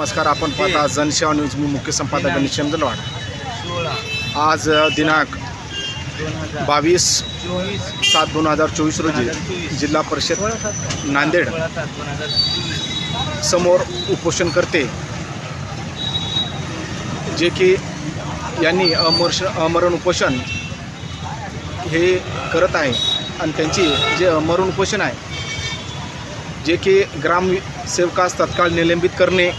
नमस्कार आपण पाहता जनसेवा न्यूज. मी मुख्य संपादक गणेश चंद्रवाड सोळा. आज दिनांक बावीस सात दोन हजार चोवीस रोजी जिल्हा परिषद नांदेड समोर उपोषणकर्ते जे की यांनी अमर्ष अमरण उपोषण हे करत आहे. आणि त्यांची जे अमरण उपोषण आहे जे की ग्रामसेवकास तत्काळ निलंबित करणे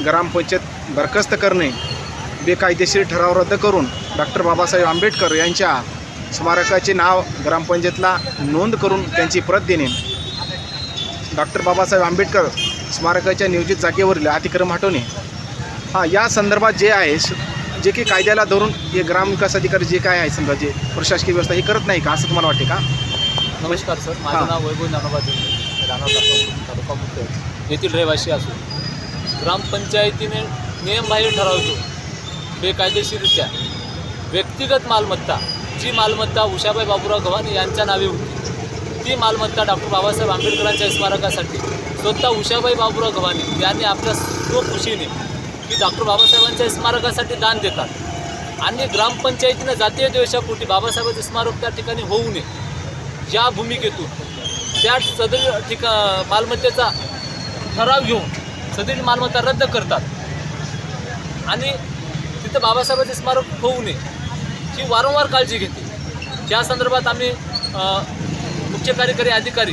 ग्रामपंचायत बरखास्त करणे बेकायदेशीर ठराव रद्द करून डॉक्टर बाबासाहेब आंबेडकर यांच्या स्मारकाचे नाव ग्रामपंचायतला नोंद करून त्यांची प्रत देणे. डॉक्टर बाबासाहेब आंबेडकर स्मारकाच्या नियोजित जागेवरील अतिक्रम हटवणे. हां या संदर्भात जे आहे जे की कायद्याला धरून हे ग्रामविकास अधिकारी जे काय आहे समजा जे प्रशासकीय व्यवस्था हे करत नाही का असं तुम्हाला वाटते का? नमस्कार सर. माझं. नाव वैभव देवरे राणा तालुका मुखेड येथील रहिवासी असून. ग्रामपंचायतीने नियमबाह्य ठरवतो. बेकायदेशीरित्या बेकायदेशीररित्या. व्यक्तिगत मालमत्ता जी मालमत्ता उषाबाई बाबूराव गव्हाणे यांच्या नावे होती ती मालमत्ता डॉक्टर बाबासाहेब आंबेडकरांच्या स्मारकासाठी स्वतः उषाबाई बाबूराव गव्हाणे यांनी आपल्या स्वखुशीने की डॉक्टर बाबासाहेबांच्या स्मारकासाठी दान देतात. आणि ग्रामपंचायतीनं जातीय द्वेषापोटी बाबासाहेबांचे स्मारक त्या ठिकाणी होऊ नये. या भूमिकेतून त्या सदर ठिका मालमत्तेचा ठराव घेऊन सदरील मालमत्ता रद्द करतात. आणि तिथं बाबासाहेबांचे स्मारक होऊ नये ही वारंवार काळजी घेते. ज्या संदर्भात आम्ही मुख्य कार्यकारी अधिकारी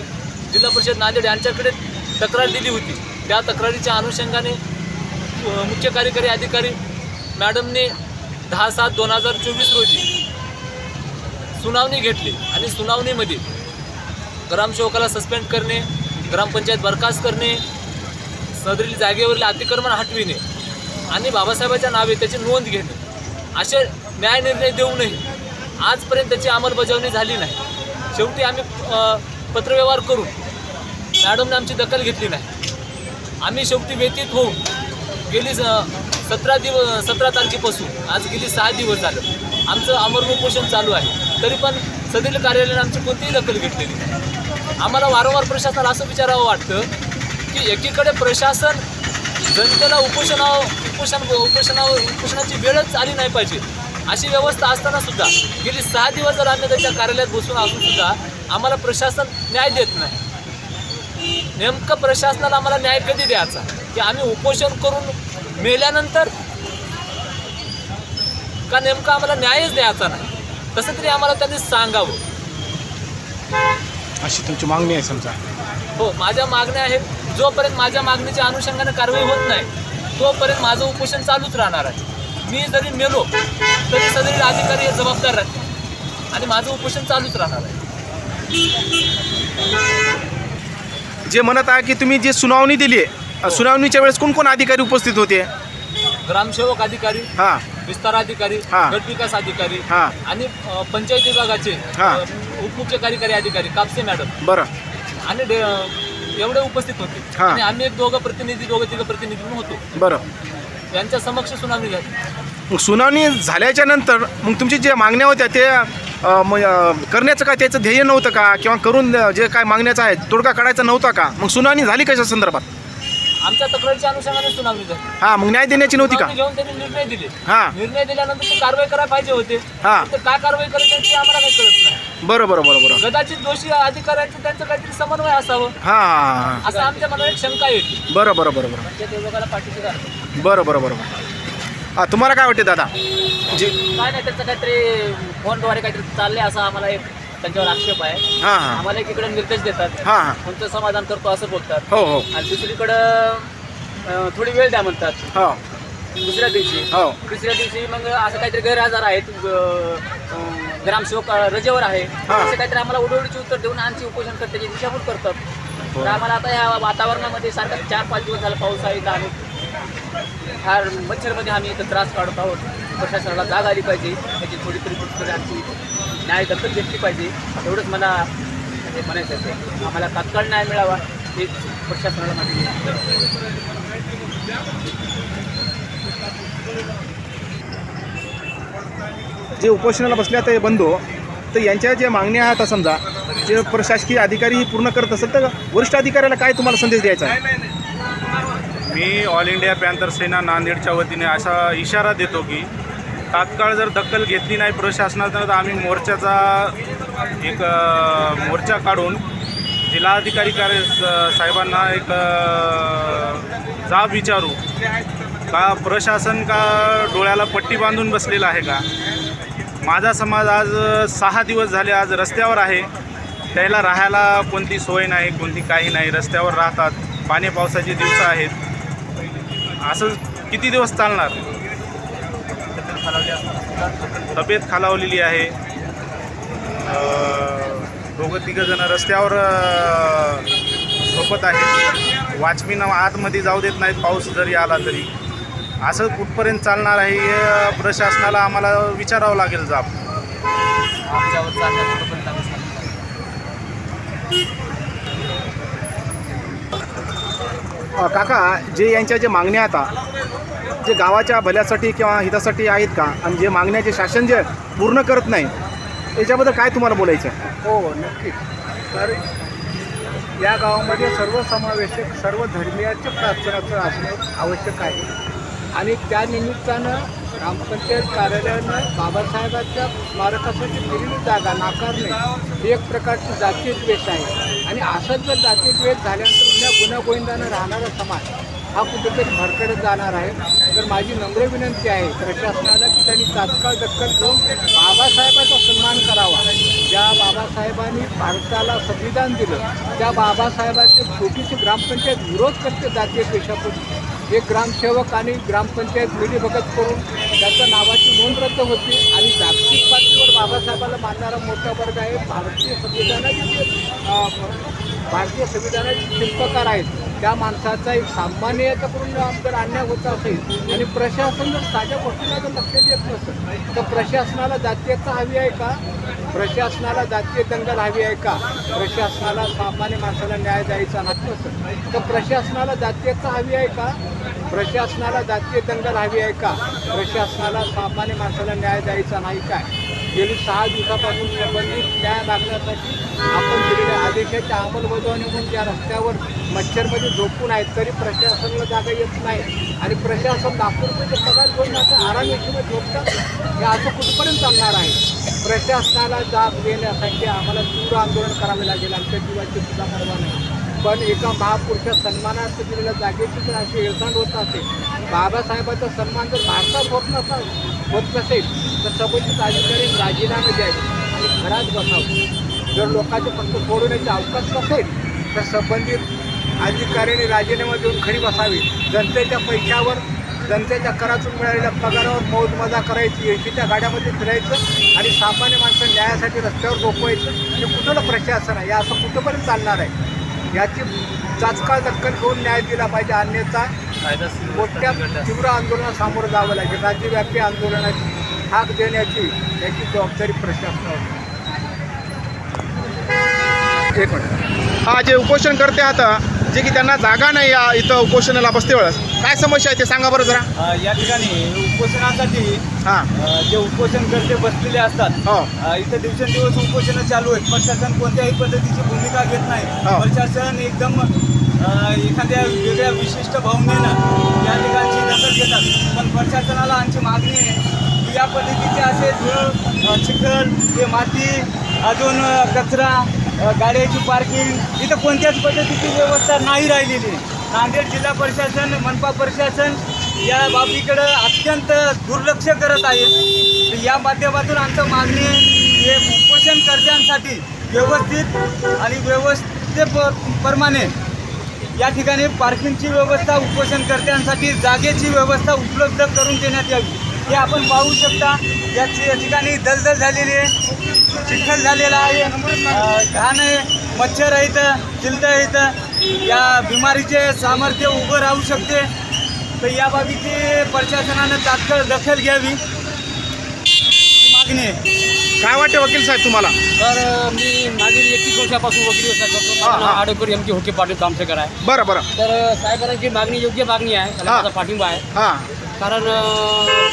जिल्हा परिषद नांदेड यांच्याकडे तक्रार दिली होती. त्या तक्रारीच्या अनुषंगाने मुख्य कार्यकारी अधिकारी मॅडमने दहा सात दोन हजार चोवीस रोजी सुनावणी घेतली आणि सुनावणीमध्ये ग्रामसेवकाला सस्पेंड करणे ग्रामपंचायत बरखास्त करणे सदरील जागेवरील अतिक्रमण हटविणे आणि बाबासाहेबाच्या नावे त्याची नोंद घेणे. असे न्याय निर्णय देऊनही आजपर्यंत त्याची अंमलबजावणी झाली नाही. शेवटी आम्ही पत्रव्यवहार करून मॅडमने आमची दखल घेतली नाही. आम्ही शेवटी व्यतीत होऊन गेली सतरा दिवस सतरा तारखेपासून आज गेली सहा दिवस झालं. आमचं अमर उपोषण चालू आहे. तरी पण सदरील कार्यालयाने आमची कोणतीही दखल घेतलेली नाही. आम्हाला वारंवार प्रशासनाला असं विचारावं वाटतं की एकीकडे प्रशासन जनतेला उपोषणावर उपोषण उपोषणावर उपोषणाची वेळच आली नाही पाहिजे. अशी व्यवस्था असताना सुद्धा गेली सहा दिवस जर आम्ही त्याच्या कार्यालयात बसून असून सुद्धा आम्हाला प्रशासन न्याय देत नाही. नेमकं प्रशासनाला आम्हाला न्याय कधी द्यायचा? की आम्ही उपोषण करून मेल्यानंतर? का नेमकं आम्हाला न्यायच द्यायचा नाही? तसं तरी आम्हाला त्यांनी सांगावं. अशी तुमची मागणी आहे समजा? हो माझ्या मागण्या आहेत जोपर्यंत माझ्या मागणीच्या अनुषंगाने कारवाई होत नाही तोपर्यंत माझं उपोषण चालूच राहणार आहे. मी जरी मेलो तरी सदरील अधिकारी हे जबाबदार राहतील. आणि माझं उपोषण चालूच राहणार आहे. जे म्हणत आहे की तुम्ही जी सुनावणी दिली आहे सुनावणीच्या वेळेस कोण कोण अधिकारी उपस्थित होते? ग्रामसेवक अधिकारी हां. विस्तार अधिकारी हा. गट विकास अधिकारी हां. आणि पंचायत विभागाचे उपमुख्य कार्यकारी अधिकारी कापसे मॅडम. बरं. आणि एवढे उपस्थित होते. हा. आणि आम्ही एक दोघं प्रतिनिधी दोघं तिघं प्रतिनिधी म्हणून होतो. बरं. यांच्या समक्ष सुनावणी झाली. मग सुनावणी झाल्याच्यानंतर मग तुमची जे मागण्या होत्या ते अ, म, अ, करण्याचं काय त्याचं ध्येय नव्हतं का? किंवा करून अ, जे काय मागण्याचं आहे तोडगा काढायचा नव्हता का? मग सुनावणी झाली कशा संदर्भात? आमच्या तक्रारीच्या अनुषंगाने सुनावणी झाली. हां मग न्याय देण्याची नव्हती का? सुनावणी घेऊन त्यांनी निर्णय दिले. हां. निर्णय दिल्यानंतर ते कारवाई करायला पाहिजे होते. हां. तर काय कारवाई करायची ते आम्हाला काही कळत नाही. बरं बरं बरं बरं. कदाचित दोषी अधिकाऱ्यांचं त्यांचं काहीतरी समन्वय असावं. हां. हां हां असं आमच्या मनात एक शंका येते. बरं बरं बरं बरं. पाठीशी घालतो बरं बरं बरं बरं. हां तुम्हाला काय वाटते दादा? जी काय नाही त्यांचं काहीतरी फोनद्वारे काहीतरी चाललंय असा आम्हाला एक त्यांच्यावर आक्षेप आहे. हां हां. आम्हाला एकीकडे निर्देश देतात. हां हां. तुमचं समाधान करतो असं बोलतात. हो हो. आणि दुसरीकडं अं, थोडी वेळ द्या म्हणतात. हो. दुसऱ्या दिवशी. हो. तिसऱ्या दिवशी मग असं काहीतरी गैरहजर आहेत. अं, अं, ग्रामसेवक अं, रजेवर आहे. हा. असं काहीतरी आम्हाला उडवडीची उत्तर देऊन आमची उपोषण करण्याची दिशाभूल करतात. तर आम्हाला आता या वातावरणामध्ये सारखं चार पाच दिवस झाला पाऊस आहे तर आम्ही फार मच्छरमध्ये आम्ही इथं त्रास काढत आहोत. प्रशासनाला जाग आली पाहिजे. त्याची थोडी तरी कुठेतरी आमची न्याय दखल घेतली पाहिजे. एवढंच मला म्हणजे म्हणायचं आहे. आम्हाला तात्काळ न्याय मिळावा हेच प्रशासनाला माझी आहे. जे उपोषणाला बसले आता हे बंधू तर यांच्या ज्या मागण्या आहेत आता समजा जे प्रशासकीय अधिकारी पूर्ण करत असेल तर वरिष्ठ अधिकाऱ्याला काय तुम्हाला संदेश द्यायचा आहे? मी ऑल इंडिया पॅन्थर सेना नांदेडच्या वतीने असा इशारा देतो की तात्काळ जर दखल घेतली नाही प्रशासनानं तर आम्ही मोर्चाचा एक मोर्चा काढून जिल्हाधिकारी कार्य साहेबांना एक जाब विचारू का प्रशासन का डोळ्याला पट्टी बांधून बसलेला आहे का? माझा समाज आज सहा दिवस झाले आज रस्त्यावर आहे. त्याला राहायला कोणती सोय नाही कोणती काही नाही. रस्त्यावर राहतात. पाणी पावसाचे दिवस आहेत. असं किती दिवस चालणार? तब्येत खालावलेली आहे. दोघं तिघं जण रस्त्यावर झोपत आहेत. वॉचमॅन आतमध्ये जाऊ देत नाहीत पाऊस जरी आला तरी. असं कुठपर्यंत चालणार आहे हे प्रशासनाला आम्हाला विचारावं लागेल जाब. आमच्यावर चालण्या कुठंपर्यंत आम्ही सांगतो. अ, काका जे यांच्या जे मागण्या आता जे गावाच्या भल्यासाठी किंवा हितासाठी आहेत का? आणि जे मागण्या जे शासन जे पूर्ण करत नाही याच्याबद्दल काय तुम्हाला बोलायचं आहे हो, हो नक्कीच. तर या गावामध्ये सर्व समावेशक सर्व धर्मियाचे प्रार्थनाचं असणे आवश्यक आहे. आणि त्या निमित्तानं ग्रामपंचायत कार्यालयानं बाबासाहेबांच्या स्मारकासाठी दिलेली जागा नाकारणे ही एक प्रकारची जातीय द्वेष आहे. आणि असंच जर जातीय द्वेष झाल्यानंतर पुन्हा गुन्हा राहणारा समाज हा कुठेतरी भरकडत जाणार आहे. तर माझी नम्र विनंती आहे प्रशासनाला की त्यांनी तात्काळ दखल घेऊन बाबासाहेबाचा सन्मान करावा. ज्या बाबासाहेबांनी भारताला संविधान दिलं त्या बाबासाहेबांचे छोटीशी ग्रामपंचायत विरोध करते जातीय पेशापूर्वी एक ग्रामसेवक आणि ग्रामपंचायत मिलीभगत करून त्याच्या नावाची नोंद रद्द होती आणि जागतिक पातळीवर बाबासाहेबाला मानणारा मोठा वर्ग आहे. भारतीय संविधानाची भारतीय संविधानाचे शिल्पकार आहेत. त्या माणसाचा एक सामान्य याच्याकडून जर अन्याय होत असेल आणि प्रशासन जर साध्या गोष्टीला जर लक्षात येत नसेल तर प्रशासनाला जातीयता हवी आहे का? प्रशासनाला जातीय दंगल हवी आहे का? प्रशासनाला सामान्य माणसाला न्याय द्यायचा नसेल तर प्रशासनाला जातीयता हवी आहे का? प्रशासनाला जातीय दंगल हवी आहे का? प्रशासनाला सामान्य माणसाला न्याय द्यायचा नाही काय? गेली सहा दिवसापासून संबंधित न्याय मागण्यासाठी आपण दिलेल्या आदेशाच्या अंमलबजावणी म्हणून ज्या रस्त्यावर मच्छरमध्ये झोपून आहेत तरी प्रशासनाला जागा येत नाही. आणि प्रशासन नागपूरमध्ये पगार घेऊन आता आरामेशीमध्ये झोपतात. हे असं कुठपर्यंत चालणार आहे? प्रशासनाला जाग देण्यासाठी आम्हाला तीव्र आंदोलन करावे लागेल. आमच्या जीवाची सुद्धा परवा नाही. पण एका महापुरुषा सन्मानार्थ दिलेल्या जागेची जर अशी हेळसांड होत असेल बाबासाहेबांचा सन्मान जर भारतात होत नसा होत नसेल तर संबंधित अधिकारी राजीनामे द्यावे आणि घरात बसावं. जर लोकांचे फक्त सोडवण्याचे अवकाश नसेल तर संबंधित अधिकाऱ्यांनी राजीनामा देऊन खरी बसावी. जनतेच्या पैशावर जनतेच्या करातून मिळालेल्या पगारावर मौज मजा करायची एसीच्या गाड्यामध्ये फिरायचं आणि सामान्य माणसं न्यायासाठी रस्त्यावर झोपवायचं हे कुठलं प्रशासन आहे? हे असं कुठंपर्यंत चालणार आहे? याची तात्काळ दखल घेऊन न्याय दिला पाहिजे. अन्यथा मोठ्या तीव्र आंदोलनात सामोरं जावं लागेल. राज्यव्यापी आंदोलनाची हाक देण्याची याची जबाबदारी प्रशासनावर एक मिनिट. हा जे उपोषण करते आता जे की त्यांना जागा नाही या इथं उपोषणाला बसते वेळेस काय समस्या आहे ते सांगा बरं जरा. अ, या ठिकाणी उपोषणासाठी हां. अ, जे उपोषणकर्ते बसलेले असतात हो. अ, इथं दिवसेंदिवस उपोषणं चालू आहेत. प्रशासन कोणत्याही पद्धतीची भूमिका घेत नाही. हो. प्रशासन एकदम अ, एखाद्या वेगळ्या विशिष्ट भावनेनं या ठिकाणची दखल घेतात. पण प्रशासनाला आमची मागणी आहे की या पद्धतीचे असे धूळ अ, चिखल ते माती अजून अ, कचरा गाड्याची पार्किंग इथं कोणत्याच पद्धतीची व्यवस्था नाही राहिलेली. नांदेड जिल्हा प्रशासन मनपा प्रशासन या बाबीकडं अत्यंत दुर्लक्ष करत आहे. तर या माध्यमातून आमचं मागणी आहे उपोषणकर्त्यांसाठी व्यवस्थित आणि व्यवस्थे प्रमाणे या ठिकाणी पार्किंगची व्यवस्था उपोषणकर्त्यांसाठी जागेची व्यवस्था उपलब्ध करून देण्यात यावी. हे आपण पाहू शकता या ठिकाणी दलदल झालेली आहे. चिखल झालेला आहे. घाण आहे. मच्छर आहेत चिलट आहेत. या बिमारीचे सामर्थ्य उभं राहू शकते. तर या बाबीची प्रशासनानं तात्काळ दखल घ्यावी. मागणी आहे. काय वाटते वकील साहेब तुम्हाला? तर मी मागील एकतीस वर्षापासून वकील व्यवसाय करतो आडकर एम के होके पाटील कामसेकर आहे. बरं बरं. तर साहेबांची मागणी योग्य मागणी आहे. पाठिंबा आहे. हां. कारण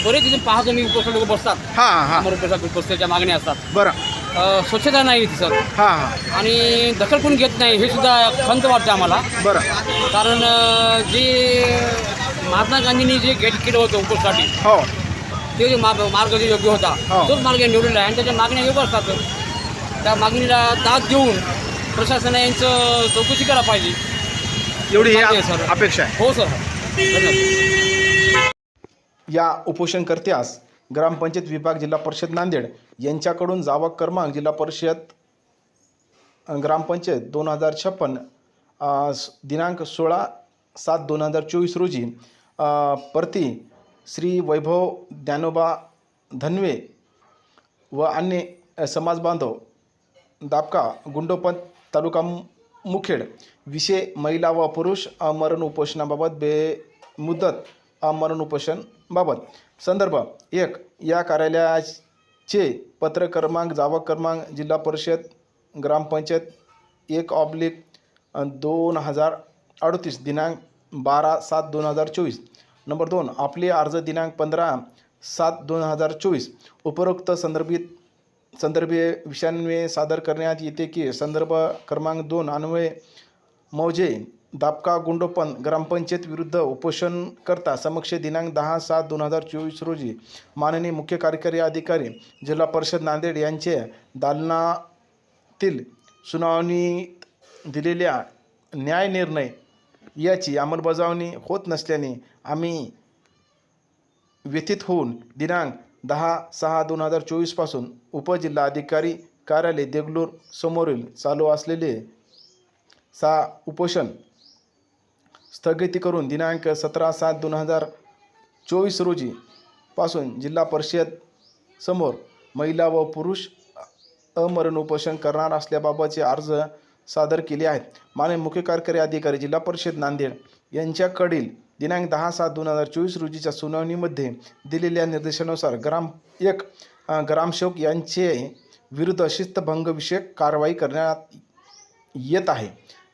बरेच दिवस पाहतो मी उपोषण लोक बसतात. हां हां. उपोषण बसण्याच्या मागण्या असतात. बरं. अ, स्वच्छता नाही इथे सर. हां हां. आणि दखल कोणी घेत नाही हे सुद्धा खंत वाटतं आम्हाला. बरं. कारण अ, जे महात्मा गांधींनी जे गेट केलं होतं उपसाठी हो. ते जे मार्ग मार्ग जे योग्य होता हो. तोच मार्ग निवडलेला आहे आणि त्याच्या मागण्या योग्य असतात. त्या मागणीला दाद देऊन प्रशासनाने यांचं चौकशी करायला पाहिजे. एवढी ही मान्य आहे, सर. अपेक्षा आहे. हो सर. धन्यवाद. या उपोषणकर्त्यास ग्रामपंचायत विभाग जिल्हा परिषद नांदेड यांच्याकडून जावक क्रमांक जिल्हा परिषद ग्रामपंचायत दोन हजार छप्पन दिनांक सोळा सात दोन हजार चोवीस रोजी अ, प्रति श्री वैभव ज्ञानोबा धनवे व अन्य समाजबांधव समाज बांधव दापका गुंडोपंत तालुका मुखेड विषय महिला व पुरुष मरण उपोषणाबाबत बेमुदत अमरण उपोषणबाबत संदर्भ एक या कार्यालयाचे पत्र क्रमांक जावा क्रमांक जिल्हा परिषद ग्रामपंचायत एक ऑब्लिक दोन हजार अडतीस दिनांक बारा सात दोन हजार चोवीस. नंबर दोन आपले अर्ज दिनांक पंधरा सात दोन हजार चोवीस. उपरोक्त संदर्भित संदर्भीय विषयान्वये सादर करण्यात येते की संदर्भ क्रमांक दोन अन्वय मौजे दापका गुंडोपन ग्रामपंचायत विरुद्ध उपोषणकर्ता समक्ष दिनांक दहा सात दोन हजार चोवीस रोजी माननीय मुख्य कार्यकारी अधिकारी जिल्हा परिषद नांदेड यांचे दालनातील सुनावणीत दिलेल्या न्याय निर्णय याची अंमलबजावणी होत नसल्याने आम्ही व्यथित होऊन दिनांक दहा सहा दोन हजार चोवीसपासून उपजिल्हाधिकारी कार्यालय देगलूर समोरील चालू असलेले सा उपोषण स्थगिती करून दिनांक सतरा सात दोन हजार चोवीस रोजी पासून जिल्हा परिषद समोर महिला व पुरुष अमरण उपोषण करणार असल्याबाबतचे अर्ज सादर केले आहेत. माननीय मुख्य कार्यकारी अधिकारी जिल्हा परिषद नांदेड यांच्याकडील दिनांक दहा सात दोन हजार चोवीस रोजीच्या सुनावणीमध्ये दिलेल्या निर्देशानुसार ग्राम एक ग्रामशोक ग्रामसेवक यांचे विरुद्ध शिस्तभंगविषयक कारवाई करण्यात येत आहे.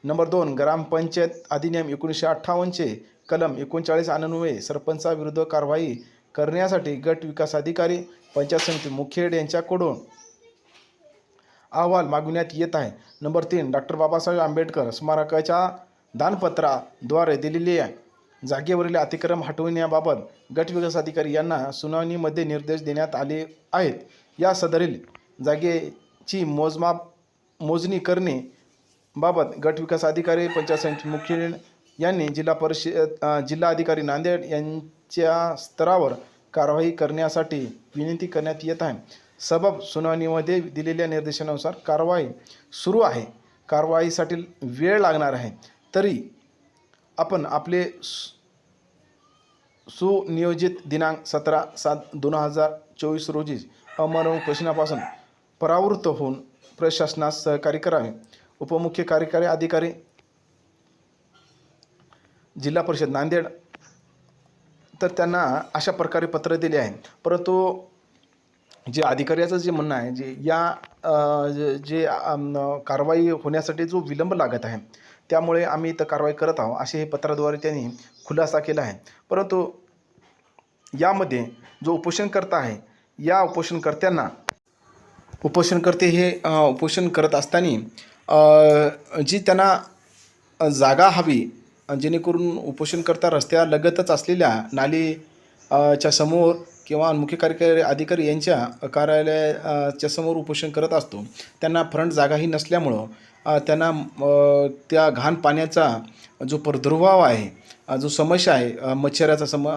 नंबर दोन ग्रामपंचायत अधिनियम एकोणीसशे अठ्ठावन्नचे कलम एकोणचाळीस अन्वये सरपंचाविरुद्ध कारवाई करण्यासाठी गट विकास अधिकारी पंचायत समिती मुखेड यांच्याकडून अहवाल मागविण्यात येत आहे. नंबर तीन डॉक्टर बाबासाहेब आंबेडकर स्मारकाच्या दानपत्राद्वारे दिलेल्या जागेवरील अतिक्रम हटविण्याबाबत गट विकास अधिकारी यांना सुनावणीमध्ये निर्देश देण्यात आले आहेत. या सदरील जागेची मोजमाप मोजणी करणे बाबत गटविकास अधिकारी पंचायत समिती मुख्य यांनी जिल्हा परिषद जिल्हा अधिकारी नांदेड यांच्या स्तरावर कारवाई करण्यासाठी विनंती करण्यात येत आहे. सबब सुनावणीमध्ये दिलेल्या निर्देशानुसार कारवाई सुरू आहे. कारवाईसाठी वेळ लागणार आहे. तरी आपण आपले सु- सुनियोजित दिनांक सतरा सात दोन हजार चोवीस रोजी अमरण प्रश्नापासून परावृत्त होऊन प्रशासनास सहकार्य करावे. उपमुख्य कार्यकारी अधिकारी जिल्हा परिषद नांदेड तर त्यांना अशा प्रकारे पत्र दिले आहे. परंतु जे अधिकाऱ्याचं जे म्हणणं आहे जे या जे- कारवाई होण्यासाठी जो विलंब लागत आहे त्यामुळे आम्ही इथं कारवाई करत आहोत असे हे पत्राद्वारे त्यांनी खुलासा केला आहे. परंतु यामध्ये जो उपोषणकर्ता आहे या उपोषणकर्त्यांना उपोषणकर्ते हे उपोषण करत असताना जी त्यांना जागा हवी अ, जेणेकरून उपोषणकर्ता रस्त्यालगतच असलेल्या नाली च्या समोर किंवा मुख्य कार्यकारी अधिकारी यांच्या कार्यालयाच्या समोर उपोषण करत असतो. त्यांना फ्रंट जागाही नसल्यामुळं त्यांना त्या घाण पाण्याचा जो प्रादुर्भाव आहे जो समस्या आहे मच्छराचा सम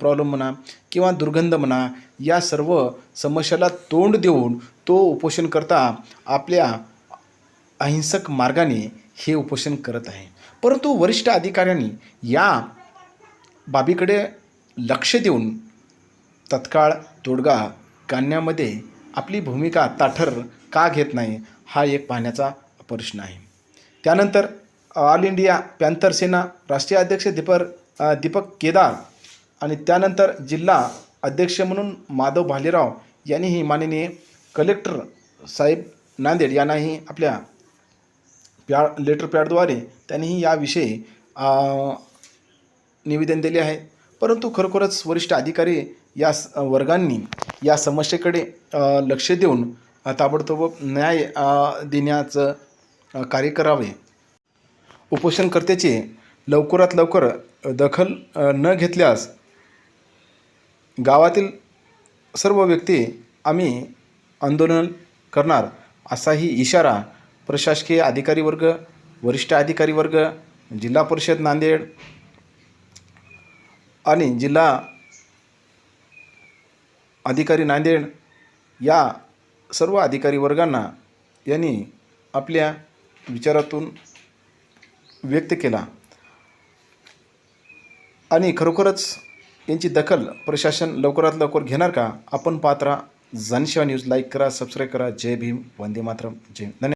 प्रॉब्लेम म्हणा किंवा दुर्गंध म्हणा या सर्व समस्याला तोंड देऊन तो उपोषणकर्ता आपल्या अहिंसक मार्गाने हे उपोषण करत आहे. परंतु वरिष्ठ अधिकाऱ्यांनी या बाबीकडे लक्ष देऊन तत्काळ तोडगा काढण्यामध्ये आपली भूमिका ताठर का घेत नाही हा एक पाहण्याचा प्रश्न आहे. त्यानंतर ऑल इंडिया पॅन्थर सेना राष्ट्रीय अध्यक्ष दीपर दीपक केदार आणि त्यानंतर जिल्हा अध्यक्ष म्हणून माधव भालेराव यांनीही माननीय कलेक्टर साहेब नांदेड यांनाही आपल्या प्या लेटर पॅडद्वारे त्यांनीही याविषयी निवेदन दिले आहे. परंतु खरोखरच वरिष्ठ अधिकारी या स- वर्गांनी या समस्येकडे लक्ष देऊन ताबडतोब न्याय देण्याचं कार्य करावे. उपोषणकर्त्याचे लवकरात लवकर दखल न घेतल्यास गावातील सर्व व्यक्ती आम्ही आंदोलन करणार असाही इशारा प्रशासकीय अधिकारी वर्ग वरिष्ठ अधिकारी वर्ग जिल्हा परिषद नांदेड आणि जिल्हा अधिकारी नांदेड या सर्व अधिकारी वर्गांना यांनी आपल्या विचारातून व्यक्त केला. आणि खरोखरच यांची दखल प्रशासन लवकरात लवकर घेणार का? आपण पात्रा जनसेवा न्यूज लाईक करा सबस्क्राईब करा. जय भीम वंदे मातरम जय धन्यवाद.